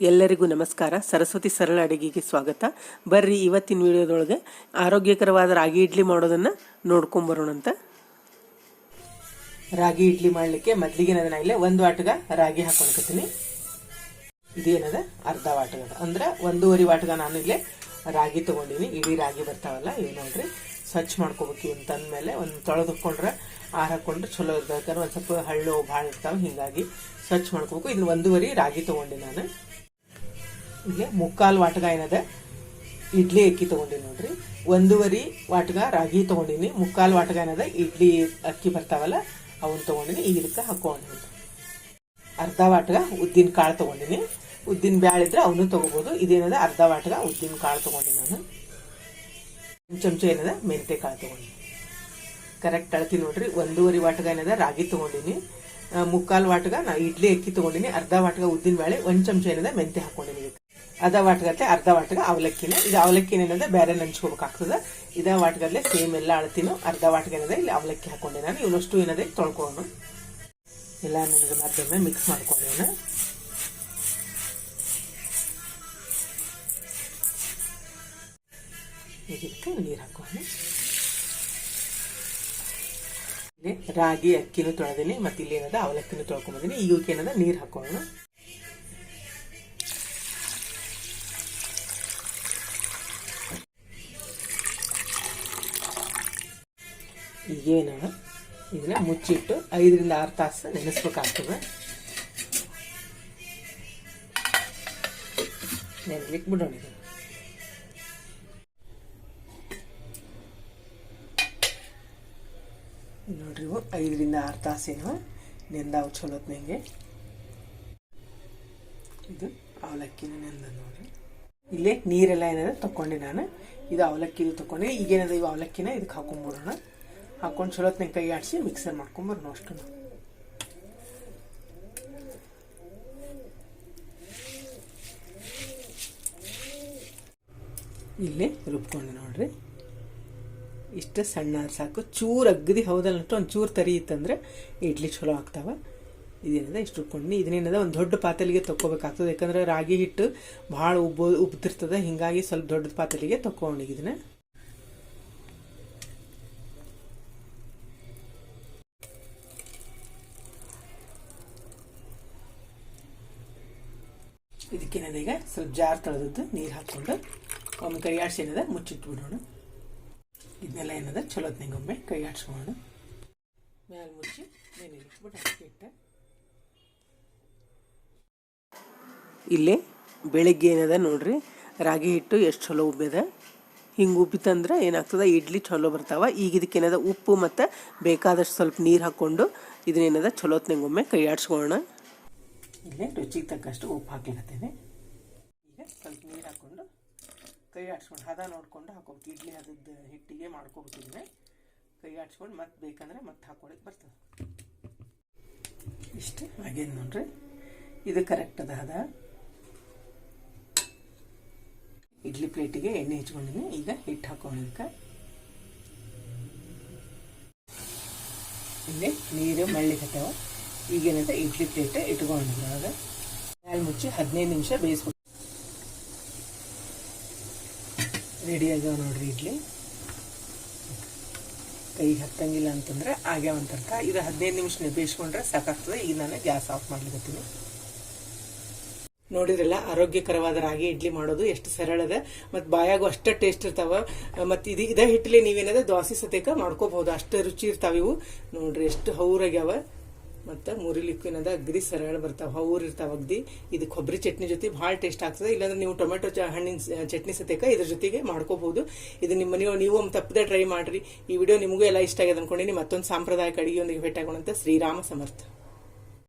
ಎಲ್ಲರಿಗೂ ನಮಸ್ಕಾರ. ಸರಸ್ವತಿ ಸರಳ ಅಡುಗೆಗೆ ಸ್ವಾಗತ. ಬರ್ರಿ ಇವತ್ತಿನ ವಿಡಿಯೋದೊಳಗೆ ಆರೋಗ್ಯಕರವಾದ ರಾಗಿ ಇಡ್ಲಿ ಮಾಡೋದನ್ನು ನೋಡ್ಕೊಂಬರೋಣಂತ ರಾಗಿ ಇಡ್ಲಿ ಮಾಡಲಿಕ್ಕೆ ಮೊದಲಿಗೆ ನಾನು ಇಲ್ಲೇ ಒಂದು ವಾಟಗ ರಾಗಿ ಹಾಕೊಂಡ್ಕೊತೀನಿ ಇದೇನದ ಅರ್ಧ ವಾಟಗ ಅಂದ್ರೆ ಒಂದೂವರೆ ವಾಟಗ ನಾನು ಇಲ್ಲೇ ರಾಗಿ ತಗೊಂಡಿನಿ. ಇಡೀ ರಾಗಿ ಬರ್ತಾವಲ್ಲ ಇವು ನೋಡ್ರಿ ಸ್ವಚ್ಛ ಮಾಡ್ಕೋಬೇಕು ಅಂತ ಅಂದ್ಮೇಲೆ ಒಂದು ತೊಳೆದುಕೊಂಡ್ರೆ ಆರು ಹಾಕೊಂಡ್ರೆ ಚಲೋ ಇರ್ಬೇಕಾದ್ರೆ ಒಂದು ಸ್ವಲ್ಪ ಹಳ್ಳು, ಭಾಳ ಇರ್ತಾವೆ. ಹೀಗಾಗಿ ಸ್ವಚ್ಛ ಮಾಡ್ಕೋಬೇಕು. ಇದನ್ನ ಒಂದೂವರೆ ರಾಗಿ ತಗೊಂಡೆ ನಾನು. ಇಲ್ಲಿ ಮುಕ್ಕಾಲು ವಾಟಗ ಏನದ? ಇಡ್ಲಿ ಅಕ್ಕಿ ತಗೊಂಡಿನಿ ನೋಡ್ರಿ. ಒಂದೂವರೆ ವಾಟಗ ರಾಗಿ ತಗೊಂಡಿನಿ. ಮುಕ್ಕಾಲು ವಾಟಗ ಏನದ? ಇಡ್ಲಿ ಅಕ್ಕಿ ಬರ್ತಾವಲ್ಲ ಅವನ್ನ ತಗೊಂಡಿನಿ. ಈಗ ಇದಕ್ಕೆ ಹಾಕೊಂಡು ಅರ್ಧ ವಾಟಗ ಉದ್ದಿನ ಕಾಳು ತಗೊಂಡಿನಿ. ಉದ್ದಿನ ಬ್ಯಾಳ ಇದ್ರೆ ಅವನು ತಗೋಬಹುದು ಇದೇನದ? ಅರ್ಧ ವಾಟಗ ಉದ್ದಿನ ಕಾಳು ತಗೊಂಡಿನಿ ನಾನು. ಒಂದು ಚಮಚ ಏನದ? ಮೆಂತೆ ಕಾಳು ತಗೊಂಡಿನಿ. ಕರೆಕ್ಟ್ ಅಳತಿ ನೋಡ್ರಿ. ಒಂದೂವರೆ ವಾಟಗ ಏನದ? ರಾಗಿ ತಗೊಂಡಿನಿ. ಮುಕ್ಕಾಲು ವಾಟಗ ನಾ ಇಡ್ಲಿ ಅಕ್ಕಿ ತಗೊಂಡಿನಿ. ಅರ್ಧ ವಾಟಗ ಉದ್ದಿನ ಬೇಳೆ ಒಂದು ಚಮಚ ಏನದ? ಮೆಂತೆ ಹಾಕೊಂಡಿನಿ ಅರ್ಧ ವಾಟಗತ್ತೆ, ಅರ್ಧ ವಾಟಗ ಅವಲಕ್ಕಿನ. ಇದು ಅವಲಕ್ಕಿನ ಏನಂದ್ರೆ ಬೇರೆ ನೆಂಚ್ಕೋಬೇಕಾಗ್ತದ ಇದ ವಾಟಗಲ್ಲೇ ಸೇಮ್ ಎಲ್ಲ ಅಳತಿನೂ. ಅರ್ಧ ವಾಟ್ಗೆ ಇಲ್ಲಿ ಅವಲಕ್ಕಿ ಹಾಕೊಂಡೆ ನಾನು. ಇವನಷ್ಟು ಏನದ? ತೊಳ್ಕೊಳ್ಳೋಣ ಎಲ್ಲ ನನಗೆ ಮತ್ತೊಮ್ಮೆ ಮಿಕ್ಸ್ ಮಾಡ್ಕೊಂಡೇನ ಇದಕ್ಕೆ ನೀರು ಇಲ್ಲಿ ರಾಗಿ, ಅಕ್ಕಿನೂ ತೊಳೆದೀನಿ. ಮತ್ತೆ ಇಲ್ಲಿ ಏನದ ಅವಲಕ್ಕಿನೂ ತೊಳ್ಕೊಂಬಂದಿನಿ ಈಗ ಏನದ? ನೀರು ಹಾಕೋಣ. ಈಗೇನ ಇದನ್ನ ಮುಚ್ಚಿಟ್ಟು ಐದರಿಂದ ಆರು ತಾಸು ನೆನೆಸ್ಬೇಕಾಗ್ತದೆ. ನೆನೆಲಿಕ್ಕೆ ಬಿಡೋಣ ಇದನ್ನು. ನೋಡ್ರಿ ಇವು ಐದರಿಂದ ಆರು ತಾಸೇನು ನೆಂದಾವು ಚಲೋತ್ನಂಗೆ ಇದು ಅವಲಕ್ಕಿನ ನೆಂದ ನೋಡ್ರಿ. ಇಲ್ಲೇ ನೀರೆಲ್ಲ ಏನಾದ್ರೆ ತಕೊಂಡೆ ನಾನು. ಇದು ಅವಲಕ್ಕಿ ಇದು ತಕೊಂಡೆ ಈಗೇನದ ಇವು ಅವಲಕ್ಕಿನ ಇದಕ್ಕೆ ಹಾಕೊಂಡ್ಬಿಡೋಣ ಹಾಕೊಂಡು ಚಲೋತ್ನಂಗೆ ಕೈ ಆಡಿಸಿ ಮಿಕ್ಸರ್ ಮಾಡ್ಕೊಂಬರೋಣ ಅಷ್ಟು ಇಲ್ಲಿ ರುಬ್ಕೊಂಡು ನೋಡ್ರಿ. ಇಷ್ಟು ಸಣ್ಣ ಸಾಕು. ಚೂರು ಅಗ್ದಿ ಹೌದಲ್ಲ ಒಂದು ಚೂರು ತರಿ ಇತ್ತಂದ್ರೆ ಇಡ್ಲಿ ಚಲೋ ಆಗ್ತಾವ. ಇದೇನದ, ಇಷ್ಟು ರುಬ್ಕೊಂಡು. ಇದನ್ನೇನದ ಒಂದು ದೊಡ್ಡ ಪಾತ್ರೆಗೆ ತಕ್ಕೋಬೇಕಾಗ್ತದೆ. ಯಾಕಂದ್ರೆ ರಾಗಿ ಹಿಟ್ಟು ಭಾಳ ಉಬ್ಬ ಉಬ್ತಿರ್ತದೆ ಹಿಂಗಾಗಿ ಸ್ವಲ್ಪ ದೊಡ್ಡ ಪಾತ್ರೆಗೆ ತಕ್ಕೊಂಡಿಗೆ ಇದನ್ನ. ಇದಕ್ಕೇನದ ಈಗ ಸ್ವಲ್ಪ ಜಾರ್ ತೊಳೆದದ್ದು ನೀರು ಹಾಕ್ಕೊಂಡು ಒಮ್ಮೆ ಕೈ ಆಡಿಸಿ ಏನಿದೆ, ಮುಚ್ಚಿಟ್ಬಿಡೋಣ. ಇದನ್ನೆಲ್ಲ ಏನದ ಹೊತ್ತಿನ ಒಮ್ಮೆ ಕೈ ಆಡ್ಸ್ಕೊಳ್ಳೋಣ. ಮ್ಯಾಲೆ ಮುಚ್ಚಿ ಏನಿದೆ ಇಟ್ಬಿಟ್ಟು ಹಾಕಿ ಬೆಳಿಗ್ಗೆ ಏನಿದೆ ನೋಡ್ರಿ, ರಾಗಿ ಹಿಟ್ಟು ಎಷ್ಟು ಚಲೋ ಉಬ್ಬ್ಯದ ಹಿಂಗೆ ಉಬ್ಬಿತಂದ್ರೆ ಏನಾಗ್ತದೆ, ಇಡ್ಲಿ ಚಲೋ ಬರ್ತಾವ. ಈಗ ಇದಕ್ಕೇನದ ಉಪ್ಪು ಮತ್ತು ಬೇಕಾದಷ್ಟು ಸ್ವಲ್ಪ ನೀರು ಹಾಕ್ಕೊಂಡು ಇದನ್ನೇನದ, ಚಲೋ ಒಮ್ಮೆ ಕೈ ಆಡ್ಸ್ಕೊಳ್ಳೋಣ. ಇಲ್ಲೇ ರುಚಿಗೆ ತಕ್ಕಷ್ಟು ಉಪ್ಪು ಹಾಕ್ಲಿಕತ್ತೇನೆ ಈಗ ಸ್ವಲ್ಪ ನೀರು ಹಾಕ್ಕೊಂಡು ಕೈ ಆಡಿಸ್ಕೊಂಡು ಹದ ನೋಡಿಕೊಂಡು ಹಾಕೋಬೇಕು. ಇಡ್ಲಿ ಹದದ ಹಿಟ್ಟಿಗೆ ಮಾಡ್ಕೋಬೇಕು ಕೈ ಆಡ್ಸ್ಕೊಂಡು ಮತ್ತೆ ಬೇಕಂದ್ರೆ ಮತ್ತೆ ಹಾಕೊಳಕ್ಕೆ ಬರ್ತದೆ. ಇಷ್ಟು ಹಾಗೇನು ನೋಡ್ರಿ. ಇದು ಕರೆಕ್ಟ್ ಅದ ಹದ. ಇಡ್ಲಿ ಪ್ಲೇಟಿಗೆ ಎಣ್ಣೆ ಹಚ್ಕೊಂಡಿನಿ. ಈಗ ಹಿಟ್ಟು ಹಾಕೊಳ್ಳೋದಕ್ಕೆ ಇಲ್ಲೇ ನೀರು ಮಳ್ಳಿಕತ್ತವ ಈಗೇನಂತ ಇಡ್ಲಿ ಪ್ಲೇಟ್ ಇಟ್ಕೊಂಡು ಮ್ಯಾಲ ಮುಚ್ಚಿ ಹದಿನೈದು ನಿಮಿಷ ಬೇಯಿಸ್ಬೇಕು ರೆಡಿ ಆಗ್ಯಾವ ನೋಡ್ರಿ ಇಡ್ಲಿ. ಕೈಗೆ ಹತ್ತಂಗಿಲ್ಲ ಅಂತಂದ್ರೆ ಆಗ್ಯಾವ ಅಂತರ್ಥ ಇದು ಹದಿನೈದು ನಿಮಿಷ ಬೇಯಿಸ್ಕೊಂಡ್ರೆ ಸಾಕಾಗ್ತದೆ. ಈಗ ನಾನು ಗ್ಯಾಸ್ ಆಫ್ ಮಾಡ್ಲಿಕತ್ತೀನಿ. ನೋಡಿದ್ರಲ್ಲ, ಆರೋಗ್ಯಕರವಾದ ರಾಗಿ ಇಡ್ಲಿ ಮಾಡೋದು ಎಷ್ಟು ಸರಳದ ಮತ್ತು ಬಾಯಾಗೂ ಅಷ್ಟೇ ಟೇಸ್ಟ್ ಇರ್ತಾವ. ಮತ್ತು ಇದು ಇದೇ ಹಿಟ್ಟಲ್ಲಿ ನೀವೇನದ ದೋಸೆ ಸತೇಕ ಮಾಡ್ಕೋಬಹುದು ಅಷ್ಟು ರುಚಿ ಇರ್ತಾವ ಇವು. ನೋಡ್ರಿ ಎಷ್ಟು ಹೌರಾಗ್ಯಾವ. ಮತ್ತು ಮುರಿಲಿಕ್ಕೂ ಏನದ ಅಗ್ರಿ ಸರಳ ಬರ್ತಾವ. ಇರ್ತಾವ ಅಗ್ದಿ. ಇದು ಕೊಬ್ಬರಿ ಚಟ್ನಿ ಜೊತೆ ಭಾಳ ಟೇಸ್ಟ್ ಆಗ್ತದೆ. ಇಲ್ಲಾಂದ್ರೆ ನೀವು ಟೊಮೆಟೊ ಚ- ಹಣ್ಣಿನ ಚಟ್ನಿ ಸತೇಕ ಇದ್ರ ಜೊತೆಗೆ ಮಾಡ್ಕೋಬಹುದು ಇದು ನಿಮ್ಮ ನೀವು ನೀವು ಒಂದು ತಪ್ಪದೆ ಟ್ರೈ ಮಾಡ್ರಿ. ಈ ವಿಡಿಯೋ ನಿಮಗೂ ಎಲ್ಲ ಇಷ್ಟ ಆಗಿದೆ ಅನ್ಕೊಂಡಿನಿ. ಮತ್ತೊಂದು ಸಾಂಪ್ರದಾಯಿಕ ಅಡಿಗೆಯೊಂದಿಗೆ ಭೇಟಿಯಾಗೋಣಂತ ಶ್ರೀರಾಮ ಸಮರ್ಥ.